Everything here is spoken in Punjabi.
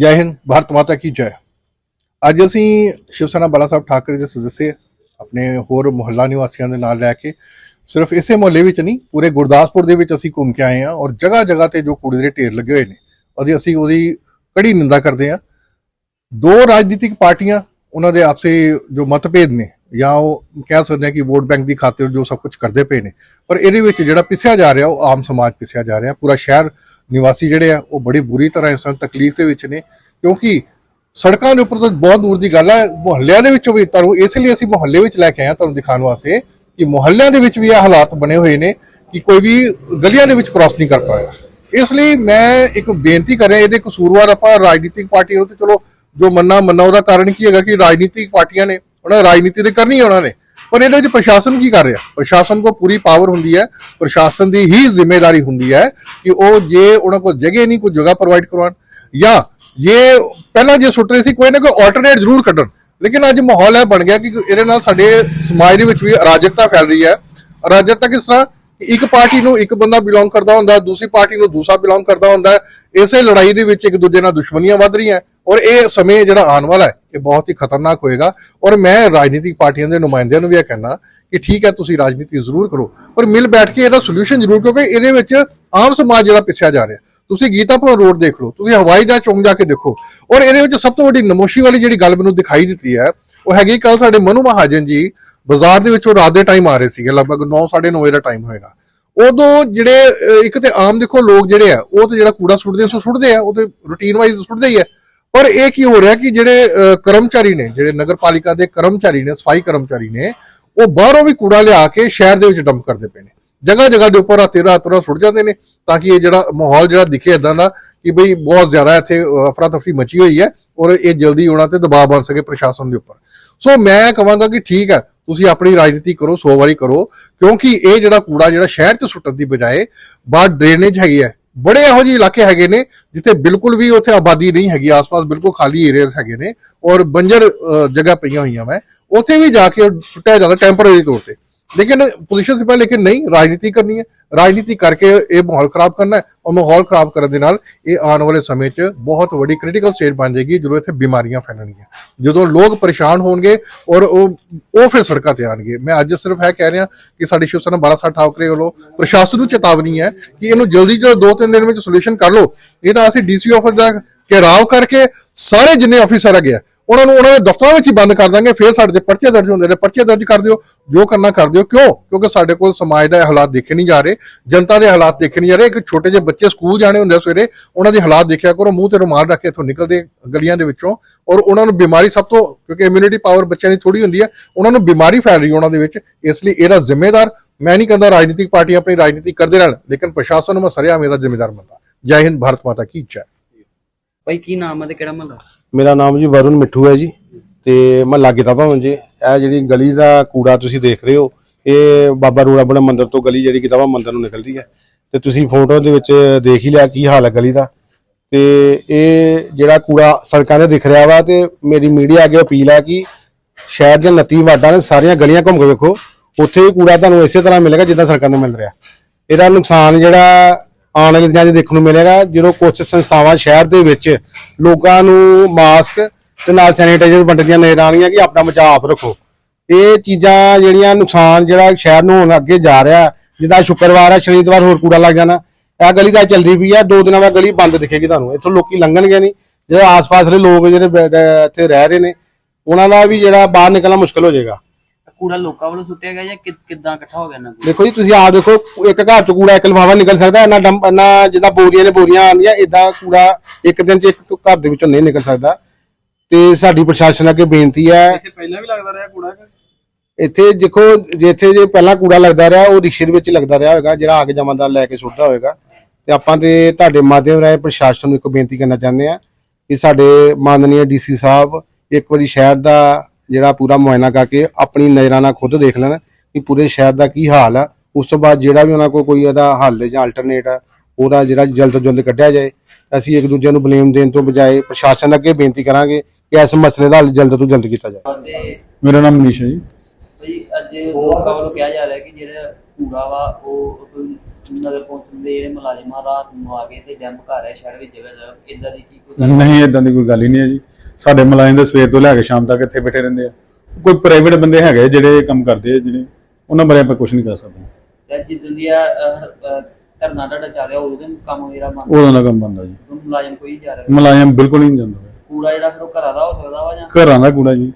ਜੈ ਹਿੰਦ, ਭਾਰਤ ਮਾਤਾ ਕੀ ਜੈ। ਅੱਜ ਅਸੀਂ ਸ਼ਿਵ ਸੈਨਾ ਬਾਲਾ ਸਾਹਿਬ ਠਾਕਰੇ ਦੇ ਸਦੱਸੇ ਆਪਣੇ ਹੋਰ ਮੁਹੱਲਾ ਨਿਵਾਸੀਆਂ ਦੇ ਨਾਲ ਲੈ ਕੇ ਸਿਰਫ ਇਸੇ ਮੁਹੱਲੇ ਵਿੱਚ ਨਹੀਂ, ਪੂਰੇ ਗੁਰਦਾਸਪੁਰ ਦੇ ਵਿੱਚ ਅਸੀਂ ਘੁੰਮ ਕੇ ਆਏ ਹਾਂ ਔਰ ਜਗ੍ਹਾ ਜਗ੍ਹਾ ਤੇ ਜੋ ਕੂੜੇ ਦੇ ਢੇਰ ਲੱਗੇ ਹੋਏ ਨੇ, ਉਹਦੀ ਅਸੀਂ ਉਹਦੀ ਕੜੀ ਨਿੰਦਾ ਕਰਦੇ ਹਾਂ। ਦੋ ਰਾਜਨੀਤਿਕ ਪਾਰਟੀਆਂ ਉਹਨਾਂ ਦੇ ਆਪਸੇ ਜੋ ਮਤਭੇਦ ਨੇ, ਜਾਂ ਉਹ ਕਹਿ ਸਕਦੇ ਹਾਂ ਕਿ ਵੋਟ ਬੈਂਕ ਦੀ ਖਾਤਰ ਜੋ ਸਭ ਕੁਝ ਕਰਦੇ ਪਏ ਨੇ, ਪਰ ਇਹਦੇ ਵਿੱਚ ਜਿਹੜਾ ਪਿਸਿਆ ਜਾ ਰਿਹਾ, ਉਹ ਆਮ ਸਮਾਜ ਪਿਸਿਆ ਜਾ ਰਿਹਾ, ਪੂਰਾ ਸ਼ਹਿਰ ਨਿਵਾਸੀ ਜਿਹੜੇ ਆ, ਉਹ ਬੜੀ ਬੁਰੀ ਤਰ੍ਹਾਂ ਇਸ ਤਕਲੀਫ ਦੇ ਵਿੱਚ ਨੇ, ਕਿਉਂਕਿ ਸੜਕਾਂ ਦੇ ਉੱਪਰ ਤਾਂ ਬਹੁਤ ਦੂਰ ਦੀ ਗੱਲ ਹੈ ਮੁਹੱਲਿਆਂ ਦੇ ਵਿੱਚੋਂ ਵੀ ਤੁਹਾਨੂੰ ਇਸ ਲਈ ਅਸੀਂ ਮੁਹੱਲੇ ਵਿੱਚ ਲੈ ਕੇ ਆਏ ਹਾਂ ਤੁਹਾਨੂੰ ਦਿਖਾਉਣ ਵਾਸਤੇ ਕਿ ਮੁਹੱਲਿਆਂ ਦੇ ਵਿੱਚ ਵੀ ਇਹ ਹਾਲਾਤ ਬਣੇ ਹੋਏ ਨੇ ਕਿ ਕੋਈ ਵੀ ਗਲੀਆਂ ਦੇ ਵਿੱਚ ਕ੍ਰਾਸ ਨਹੀਂ ਕਰ ਪਾਇਆ। ਇਸ ਲਈ ਮੈਂ ਇੱਕ ਬੇਨਤੀ ਕਰ ਰਿਹਾ, ਇਹਦੇ ਕਸੂਰਵਾਰ ਆਪਾਂ ਰਾਜਨੀਤਿਕ ਪਾਰਟੀ ਨੂੰ ਤੇ ਚਲੋ ਜੋ ਮੰਨਾ ਮੰਨਾ ਉਹਦਾ ਕਾਰਨ ਕੀ ਹੈਗਾ ਕਿ ਰਾਜਨੀਤਿਕ ਪਾਰਟੀਆਂ ਨੇ, ਉਹਨਾਂ ਰਾਜਨੀਤੀ ਤੇ ਕਰਨੀ ਉਹਨਾਂ ਨੇ। ਪਰ ਇਹਦੇ ਵਿੱਚ ਪ੍ਰਸ਼ਾਸਨ ਕੀ ਕਰ ਰਿਹਾ? ਪ੍ਰਸ਼ਾਸਨ ਕੋ ਪੂਰੀ ਪਾਵਰ ਹੁੰਦੀ ਹੈ। ਪ੍ਰਸ਼ਾਸਨ ਦੀ ਹੀ ਜ਼ਿੰਮੇਵਾਰੀ ਹੁੰਦੀ ਹੈ ਕਿ ਉਹ ਜੇ ਉਹਨਾਂ ਕੋਲ ਜਗ੍ਹਾ ਨਹੀਂ, ਕੋਈ ਜਗ੍ਹਾ ਪ੍ਰੋਵਾਈਡ ਕਰਵਾਉਣ ਜਾਂ ਜੇ ਪਹਿਲਾਂ ਜੇ ਸੁੱਟ ਰਹੇ ਸੀ, ਕੋਈ ਨਾ ਕੋਈ ਆਲਟਰਨੇਟ ਜ਼ਰੂਰ ਕੱਢਣ। ਲੇਕਿਨ ਅੱਜ ਮਾਹੌਲ ਹੈ ਬਣ ਗਿਆ ਕਿ ਇਹਦੇ ਨਾਲ ਸਾਡੇ ਸਮਾਜ ਦੇ ਵਿੱਚ ਵੀ ਅਰਾਜਕਤਾ ਫੈਲ ਰਹੀ ਹੈ। ਅਰਾਜਕਤਾ ਕਿਸ ਤਰ੍ਹਾਂ? ਕਿ ਇੱਕ ਪਾਰਟੀ ਨੂੰ ਇੱਕ ਬੰਦਾ ਬਿਲੋਂਗ ਕਰਦਾ ਹੁੰਦਾ, ਦੂਸਰੀ ਪਾਰਟੀ ਨੂੰ ਦੂਸਰਾ ਬਿਲੋਂਗ ਕਰਦਾ ਹੁੰਦਾ। ਇਸੇ ਲੜਾਈ ਦੇ ਵਿੱਚ ਇੱਕ ਦੂਜੇ ਨਾਲ ਦੁਸ਼ਮਣੀਆਂ ਵੱਧ ਰਹੀਆਂ। ਔਰ ਇਹ ਸਮੇਂ ਜਿਹੜਾ ਆਉਣ ਵਾਲਾ ਹੈ, ਇਹ ਬਹੁਤ ਹੀ ਖਤਰਨਾਕ ਹੋਏਗਾ। ਔਰ ਮੈਂ ਰਾਜਨੀਤਿਕ ਪਾਰਟੀਆਂ ਦੇ ਨੁਮਾਇੰਦਿਆਂ ਨੂੰ ਵੀ ਇਹ ਕਹਿਣਾ ਕਿ ਠੀਕ ਹੈ, ਤੁਸੀਂ ਰਾਜਨੀਤੀ ਜ਼ਰੂਰ ਕਰੋ। ਪਰ ਮਿਲ ਬੈਠ ਕੇ ਇਹਦਾ ਸੋਲੂਸ਼ਨ ਜ਼ਰੂਰ ਕਿਉਂਕਿ ਇਹਦੇ ਵਿੱਚ ਆਮ ਸਮਾਜ ਜਿਹੜਾ ਪਿੱਛਿਆ ਜਾ ਰਿਹਾ। ਤੁਸੀਂ ਗੀਤਾਪੁਰ ਰੋਡ ਦੇਖ ਲਓ, ਤੁਸੀਂ ਹਵਾਈ ਜਹਾਜ਼ ਚੌਂਕ ਜਾ ਕੇ ਦੇਖੋ। ਔਰ ਇਹਦੇ ਵਿੱਚ ਸਭ ਤੋਂ ਵੱਡੀ ਨਮੋਸ਼ੀ ਵਾਲੀ ਜਿਹੜੀ ਗੱਲ ਮੈਨੂੰ ਦਿਖਾਈ ਦਿੱਤੀ ਹੈ, ਉਹ ਹੈਗੀ ਕੱਲ ਸਾਡੇ ਮਨੂ ਮਹਾਜਨ ਜੀ ਬਾਜ਼ਾਰ ਦੇ ਵਿੱਚੋਂ ਰਾਤ ਦੇ ਟਾਈਮ ਆ ਰਹੇ ਸੀਗੇ, ਲਗਭਗ 9:30 ਵਜੇ ਦਾ ਟਾਈਮ ਹੋਏਗਾ। ਉਦੋਂ ਜਿਹੜੇ ਇੱਕ ਤੇ ਆਮ ਦੇਖੋ ਲੋਕ ਜਿਹੜੇ ਆ, ਉਹ ਤੇ ਜਿਹੜਾ ਕੂੜਾ ਸੁੱਟਦੇ ਸੋ ਸੁੱਟਦੇ ਆ, ਉਹ ਤੇ ਰੂਟੀਨ ਵਾਈਜ਼ ਸੁੱਟਦੇ ਹੀ ਆ। ਪਰ ਇਹ ਕੀ ਹੋ ਰਿਹਾ ਕਿ ਜਿਹੜੇ ਕਰਮਚਾਰੀ ਨੇ, ਜਿਹੜੇ ਨਗਰਪਾਲਿਕਾ ਦੇ ਕਰਮਚਾਰੀ ਨੇ, ਸਫ਼ਾਈ ਕਰਮਚਾਰੀ ਨੇ, ਉਹ ਬਾਹਰੋਂ ਵੀ ਕੂੜਾ ਲਿਆ ਕੇ ਸ਼ਹਿਰ ਦੇ ਵਿੱਚ ਡੰਪ ਕਰਦੇ ਪਏ ਨੇ। ਜਗ੍ਹਾ ਜਗ੍ਹਾ ਦੇ ਉੱਪਰ ਰਾਤੇ ਰਾਤ ਰਾਤ ਸੁੱਟ ਜਾਂਦੇ ਨੇ ਤਾਂ ਕਿ ਇਹ ਜਿਹੜਾ ਮਾਹੌਲ ਜਿਹੜਾ ਦਿਖੇ ਇਦਾਂ ਦਾ ਕਿ ਬਈ ਬਹੁਤ ਜ਼ਿਆਦਾ ਇੱਥੇ ਅਫਰਾ ਤਫਰੀ ਮਚੀ ਹੋਈ ਹੈ ਔਰ ਇਹ ਜਲਦੀ ਉਹਨਾਂ ਤੇ ਦਬਾਅ ਬਣ ਸਕੇ ਪ੍ਰਸ਼ਾਸਨ ਦੇ ਉੱਪਰ। ਸੋ ਮੈਂ ਕਹਾਂਗਾ ਕਿ ਠੀਕ ਹੈ, ਤੁਸੀਂ ਆਪਣੀ ਰਾਜਨੀਤੀ ਕਰੋ, ਸੋ ਵਾਰੀ ਕਰੋ, ਕਿਉਂਕਿ ਇਹ ਜਿਹੜਾ ਕੂੜਾ ਜਿਹੜਾ ਸ਼ਹਿਰ 'ਚ ਸੁੱਟਣ ਦੀ ਬਜਾਏ ਬਾਹਰ ਡਰੇਨੇਜ ਹੈਗੀ ਹੈ ਬੜੇ ਇਹੋ ਜਿਹੇ ਇਲਾਕੇ ਹੈਗੇ ਨੇ ਜਿੱਥੇ ਬਿਲਕੁਲ ਵੀ ਉੱਥੇ ਆਬਾਦੀ ਨਹੀਂ ਹੈਗੀ ਆਸ-ਪਾਸ ਬਿਲਕੁਲ ਖਾਲੀ ਏਰੀਆਜ਼ ਹੈਗੇ ਨੇ ਔਰ ਬੰਜਰ ਅ, ਜਗ੍ਹਾ ਪਈਆਂ ਹੋਈਆਂ ਮੈਂ ਉੱਥੇ ਵੀ ਜਾ ਕੇ ਸੁੱਟਿਆ ਜਾਂਦਾ ਟੈਂਪਰੇਰੀ ਤੌਰ ਤੇ। ਲੇਕਿਨ ਪੋਜੀਸ਼ਨ ਸੀ ਲੇਕਿਨ ਨਹੀਂ, ਰਾਜਨੀਤੀ ਕਰਨੀ ਹੈ। ਰਾਜਨੀਤੀ ਕਰਕੇ ਇਹ ਮਾਹੌਲ ਖਰਾਬ ਕਰਨਾ ਹੈ। ਔਰ ਮਾਹੌਲ ਖਰਾਬ ਕਰਨ ਦੇ ਨਾਲ ਇਹ ਆਉਣ ਵਾਲੇ ਸਮੇਂ 'ਚ ਬਹੁਤ ਵੱਡੀ ਕ੍ਰਿਟੀਕਲ ਸਟੇਜ ਬਣ ਜਾਏਗੀ, ਜਦੋਂ ਇੱਥੇ ਬਿਮਾਰੀਆਂ ਫੈਲਣਗੀਆਂ। ਜਦੋਂ ਲੋਕ ਪਰੇਸ਼ਾਨ ਹੋਣਗੇ ਔਰ ਉਹ ਉਹ ਫਿਰ ਸੜਕਾਂ ਤੇ ਆਣਗੇ ਮੈਂ ਅੱਜ ਸਿਰਫ ਇਹ ਕਹਿ ਰਿਹਾ ਕਿ ਸਾਡੀ ਸ਼ਿਵ ਸੈਨਾ 1260 ਠਾਕਰੇ ਵੱਲੋਂ ਪ੍ਰਸ਼ਾਸਨ ਨੂੰ ਚੇਤਾਵਨੀ ਹੈ ਕਿ ਇਹਨੂੰ ਜਲਦੀ ਤੋਂ ਦੋ ਤਿੰਨ ਦਿਨ ਵਿੱਚ ਸੋਲੂਸ਼ਨ ਕਰ ਲਓ। ਇਹ ਤਾਂ ਅਸੀਂ ਡੀਸੀ ਆਫਿਸ ਦਾ ਘੇਰਾਵ ਕਰਕੇ ਸਾਰੇ ਜਿੰਨੇ ਅਫੀਸਰ ਹੈਗੇ ਆ ਉਹਨਾਂ ਨੂੰ ਉਹਨਾਂ ਦੇ ਦਫ਼ਤਰਾਂ ਵਿੱਚ ਹੀ ਬੰਦ ਕਰ ਦਾਂਗੇ, ਫਿਰ ਸਾਡੇ ਤੇ ਪਰਚੇ ਦਰਜ ਹੁੰਦੇ ਨੇ। ਪਰਚੇ ਦਰਜ ਕਰ ਦਿਓ, ਜੋ ਕਰਨਾ ਕਰ ਦਿਓ। ਕਿਉਂ? ਕਿਉਂਕਿ ਸਾਡੇ ਕੋਲ ਸਮਾਜ ਦਾ ਹਾਲਾਤ ਦੇਖੇ ਨਹੀਂ ਜਾ ਰਹੇ, ਜਨਤਾ ਦੇ ਹਾਲਾਤ ਦੇਖੇ ਨਹੀਂ ਜਾ ਰਹੇ। ਇੱਕ ਛੋਟੇ ਜਿਹੇ ਬੱਚੇ ਸਕੂਲ ਜਾਣੇ ਹੁੰਦੇ ਸਵੇਰੇ, ਉਹਨਾਂ ਦੇ ਹਾਲਾਤ ਦੇਖਿਆ ਕਰੋ, ਮੂੰਹ ਤੇ ਰੁਮਾਲ ਰੱਖ ਕੇ ਇੱਥੋਂ ਨਿਕਲਦੇ ਗਲੀਆਂ ਦੇ ਵਿੱਚੋਂ। ਔਰ ਉਹਨਾਂ ਨੂੰ ਬਿਮਾਰੀ ਸਭ ਤੋਂ, ਕਿਉਂਕਿ ਇਮਿਊਨਿਟੀ ਪਾਵਰ ਬੱਚਿਆਂ ਦੀ ਥੋੜੀ ਹੁੰਦੀ ਹੈ, ਉਹਨਾਂ ਨੂੰ ਬਿਮਾਰੀ ਫੈਲ ਰਹੀ ਉਹਨਾਂ ਦੇ ਵਿੱਚ, ਇਸ ਲਈ ਇਹਦਾ ਜ਼ਿੰਮੇਦਾਰ, ਮੈਂ ਨਹੀਂ ਕਹਿੰਦਾ ਰਾਜਨੀਤਿਕ ਪਾਰਟੀ ਆਪਣੀ ਰਾਜਨੀਤੀ ਕਰਦੇ ਰਹਿਣ, ਲੇਕਿਨ ਪ੍ਰਸ਼ਾਸਨ ਨੂੰ ਮੈਂ ਸਰਿਆ ਮੇਰਾ ਜ਼ਿੰਮੇਦਾਰ ਮੰਨਦਾ। ਜੈ ਹਿੰਦ, ਭਾਰਤ ਮਾਤਾ ਕੀ ਜੈ। ਭਾਈ, ਕੀ ਨਾਮ ਹੈ ਤੇ ਕਿਹੜਾ ਮਹੱਲਾ? ਮੇਰਾ ਨਾਮ ਜੀ ਵਰੁਣ ਮਿੱਠੂ ਹੈ ਜੀ, ਤੇ ਮੈਂ ਲਾਗੇਤਾ ਭਵਨ ਜੀ। ਇਹ ਜਿਹੜੀ ਗਲੀ ਦਾ ਕੂੜਾ ਤੁਸੀਂ ਦੇਖ ਰਹੇ ਹੋ, ਇਹ ਬਾਬਾ ਰੂੜਾ ਬੜਾ ਮੰਦਿਰ ਤੋਂ ਗਲੀ ਜਿਹੜੀ ਕਿਤਾਬਾ ਮੰਦਿਰ ਨੂੰ ਨਿਕਲਦੀ ਹੈ। ਤੇ ਤੁਸੀਂ ਫੋਟੋ ਦੇ ਵਿੱਚ ਦੇਖ ਹੀ ਲਿਆ ਕੀ ਹਾਲ ਹੈ ਗਲੀ ਦਾ। ਤੇ ਇਹ ਜਿਹੜਾ ਕੂੜਾ ਸੜਕਾਂ ਤੇ ਦਿਖ ਰਿਹਾ ਵਾ ਤੇ ਮੇਰੀ ਮੀਡੀਆ ਅੱਗੇ ਅਪੀਲ ਹੈ ਕਿ ਸ਼ਹਿਰ ਦੇ 29 ਵਾਡਾਂ ਨੇ ਸਾਰੀਆਂ ਗਲੀਆਂ ਘੁੰਮ ਕੇ ਵੇਖੋ। ਉੱਥੇ ਵੀ ਕੂੜਾ ਤੁਹਾਨੂੰ ਇਸੇ ਤਰ੍ਹਾਂ ਮਿਲੇਗਾ ਜਿੱਦਾਂ ਸੜਕਾਂ ਤੇ ਮਿਲ ਰਿਹਾ। ਇਹਦਾ ਨੁਕਸਾਨ ਜਿਹੜਾ ਆਉਣ ਵਾਲੇ ਦਿਨਾਂ 'ਚ ਦੇਖਣ ਨੂੰ ਮਿਲੇਗਾ, ਜਦੋਂ ਕੁਝ ਸੰਸਥਾਵਾਂ ਸ਼ਹਿਰ ਦੇ ਵਿੱਚ ਲੋਕਾਂ ਨੂੰ ਮਾਸਕ ਤੇ ਨਾਲ ਸੈਨੀਟਾਈਜ਼ਰ ਵੰਡਦੀਆਂ ਨਜ਼ਰ ਆਉਣੀਆਂ ਕਿ ਆਪਣਾ ਬਚਾਅ ਆਪ ਰੱਖੋ। ਇਹ ਚੀਜ਼ਾਂ ਜਿਹੜੀਆਂ ਨੁਕਸਾਨ ਜਿਹੜਾ ਸ਼ਹਿਰ ਨੂੰ ਹੁਣ ਅੱਗੇ ਜਾ ਰਿਹਾ, ਜਿੱਦਾਂ ਸ਼ੁੱਕਰਵਾਰ ਆ, ਸ਼ਨੀਵਾਰ ਹੋਰ ਕੂੜਾ ਲੱਗ ਜਾਣਾ, ਇਹ ਗਲੀ ਤਾਂ ਚੱਲਦੀ ਪਈ ਆ, ਦੋ ਦਿਨਾਂ ਬਾਅਦ ਗਲੀ ਬੰਦ ਦਿਖੇਗੀ ਤੁਹਾਨੂੰ। ਇੱਥੋਂ ਲੋਕੀ ਲੰਘਣਗੇ ਨਹੀਂ। ਜਿਹੜੇ ਆਸ-ਪਾਸ ਦੇ ਲੋਕ ਜਿਹੜੇ ਇੱਥੇ ਰਹਿ ਰਹੇ ਨੇ, ਉਹਨਾਂ ਦਾ ਵੀ ਜਿਹੜਾ ਬਾਹਰ ਨਿਕਲਣਾ ਮੁਸ਼ਕਲ ਹੋ ਜਾਏਗਾ। ਕੂੜਾ ਲੋਕਾਂ ਵੱਲੋਂ ਸੁੱਟਿਆ ਗਿਆ ਜਾਂ ਕਿ- ਕਿੱਦਾਂ ਇਕੱਠਾ ਹੋ ਗਿਆ ਨਾ ਦੇਖੋ ਜੀ ਤੁਸੀਂ ਆਪ ਦੇਖੋ ਇੱਕ ਘਰ ਚ ਕੂੜਾ ਇੱਕ ਲਿਫਾਫਾ ਨਿਕਲ ਸਕਦਾ ਇਹਨਾਂ ਡੰਪ ਇਹਨਾਂ ਜਿੱਦਾਂ ਬੋਰੀਆਂ ਨੇ ਬੋਰੀਆਂ ਆਉਂਦੀਆਂ ਇਦਾਂ ਕੂੜਾ ਇੱਕ ਦਿਨ ਚ ਇੱਕ ਘਰ ਦੇ ਵਿੱਚੋਂ ਨਹੀਂ ਨਿਕਲ ਸਕਦਾ। ਤੇ ਸਾਡੀ ਪ੍ਰਸ਼ਾਸਨ ਅੱਗੇ ਬੇਨਤੀ ਹੈ ਇੱਥੇ ਪਹਿਲਾਂ ਵੀ ਲੱਗਦਾ ਰਿਹਾ ਕੂੜਾ ਇੱਥੇ ਦੇਖੋ ਜਿੱਥੇ ਜੇ ਪਹਿਲਾਂ ਕੂੜਾ ਲੱਗਦਾ ਰਿਹਾ ਉਹ ਰਿਕਸ਼ੇ ਦੇ ਵਿੱਚ ਹੀ ਲੱਗਦਾ ਰਿਹਾ ਹੋਵੇਗਾ ਜਿਹੜਾ ਆਗ ਜਮਾਂਦਾਰ ਲੈ ਕੇ ਸੁੱਟਦਾ ਹੋਵੇਗਾ ਤੇ ਆਪਾਂ ਤੇ ਤੁਹਾਡੇ ਮਾਧਿਅਮ ਰਾਹੀਂ ਪ੍ਰਸ਼ਾਸਨ ਨੂੰ ਇੱਕ ਬੇਨਤੀ ਕਰਨਾ ਚਾਹੁੰਦੇ ਆ ਕਿ ਸਾਡੇ ਮਾਨਨੀय ਡੀਸੀ ਸਾਹਿਬ ਇੱਕ ਵਾਰੀ ਸ਼ਹਿਰ ਦਾ ਜਿਹੜਾ ਪੂਰਾ ਮੁਆਇਨਾ ਕਰਕੇ ਆਪਣੀ ਨਜ਼ਰਾਂ ਨਾਲ ਖੁਦ ਦੇਖ ਲੈਣ ਕਿ ਪੂਰੇ ਸ਼ਹਿਰ ਦਾ ਕੀ ਹਾਲ ਆ। ਉਸ ਤੋਂ ਬਾਅਦ ਜਿਹੜਾ ਵੀ ਉਹਨਾਂ ਕੋਲ ਕੋਈ ਇਹਦਾ ਹੱਲ ਜਾਂ ਅਲਟਰਨੇਟ ਆ ਉਹਦਾ ਜਿਹੜਾ ਜਲਦ ਤੋਂ ਜਲਦ ਕੱਢਿਆ ਜਾਏ। ਅਸੀਂ ਇੱਕ ਦੂਜੇ ਨੂੰ ਬਲੇਮ ਦੇਣ ਤੋਂ ਬਜਾਏ ਪ੍ਰਸ਼ਾਸਨ ਅੱਗੇ ਬੇਨਤੀ ਕਰਾਂਗੇ ਕਿ ਇਸ ਮਸਲੇ ਦਾ ਹੱਲ ਜਲਦ ਤੋਂ ਜਲਦ ਕੀਤਾ ਜਾਏ। ਮੇਰਾ ਨਾਮ ਮਨੀਸ਼ ਹੈ ਜੀ ਅੱਜ ਲੋਕਾਂ ਵੱਲੋਂ ਕਿਹਾ ਜਾ ਰਿਹਾ ਕਿ ਜਿਹੜਾ ਕੂੜਾ ਵਾ ਉਹ ਨਗਰ ਕੌਂਸਲ ਦੇ ਜਿਹੜੇ ਮੁਲਾਜ਼ਮਾਂ ਰਾਤ ਨੂੰ ਆ ਕੇ ਤੇ ਡੈਂਪ ਕਰ ਰਹੇ ਸ਼ਹਿਰ ਵਿੱਚ ਜਗ੍ਹਾ ਜਗ੍ਹਾ। ਇਦਾਂ ਦੀ ਕੀ ਕੋਈ ਗੱਲ? ਨਹੀਂ ਇਦਾਂ ਦੀ ਕੋਈ ਗੱਲ ਹੀ ਨਹੀਂ ਹੈ ਜੀ। ਸਾਡੇ ਮੁਲਾਜ਼ਮ ਦੇ ਸਵੇਰ ਤੋਂ ਲੈ ਕੇ ਸ਼ਾਮ ਤੱਕ ਇੱਥੇ ਬੈਠੇ ਰਹਿੰਦੇ ਆ। ਕੋਈ ਪ੍ਰਾਈਵੇਟ ਬੰਦੇ ਹੈਗੇ ਜਿਹੜੇ ਕੰਮ ਕਰਦੇ ਆ ਜਿਹੜੇ ਉਹਨਾਂ ਬਾਰੇ ਆਪਾਂ ਕੁਝ ਨਹੀਂ ਕਰ ਸਕਦੇ। ਤੇ ਜਿੱਦਾਂ ਦੀ ਆ ਧਰਨਾ ਤੁਹਾਡਾ ਚੱਲ ਰਿਹਾ ਉਦੋਂ ਦੇ ਕੰਮ ਵਗੈਰਾ ਬੰਦ ਉਹਨਾਂ ਦਾ ਕੰਮ ਬੰਦਾ ਜੀ। ਉਦੋਂ ਮੁਲਾਜ਼ਮ ਕੋਈ ਨਹੀਂ ਜਾ ਰਿਹਾ। ਮੁਲਾਜ਼ਮ ਬਿਲਕੁਲ ਹੀ ਨਹੀਂ ਜਾਂਦਾ। ਕੂੜਾ ਜਿਹੜਾ ਫਿਰ ਉਹ ਘਰਾਂ ਦਾ ਹੋ ਸਕਦਾ ਵਾ ਜਾਂ? ਘਰਾਂ ਦਾ ਕੂੜਾ ਜੀ।